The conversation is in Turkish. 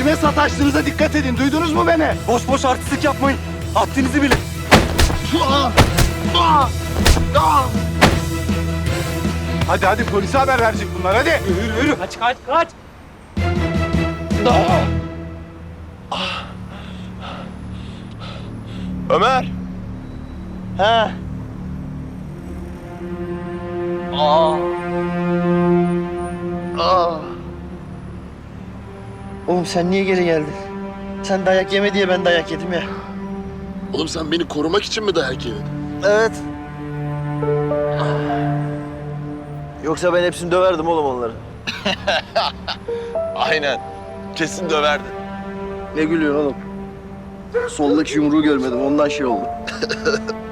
Kime sataştığınıza dikkat edin. Duydunuz mu beni? Boş boş artistlik yapmayın. Haddinizi bilin. Hadi hadi polise haber verecek bunlar hadi. Yürü yürü. Kaç kaç kaç. Ömer. He. Aa. Aa. Oğlum sen niye geri geldin? Sen dayak yeme diye ben dayak yedim ya. Oğlum sen beni korumak için mi dayak yedin? Evet. Yoksa ben hepsini döverdim oğlum onları. Aynen. Kesin döverdin. Ne gülüyorsun oğlum? Soldaki yumruğu görmedim ondan şey oldu.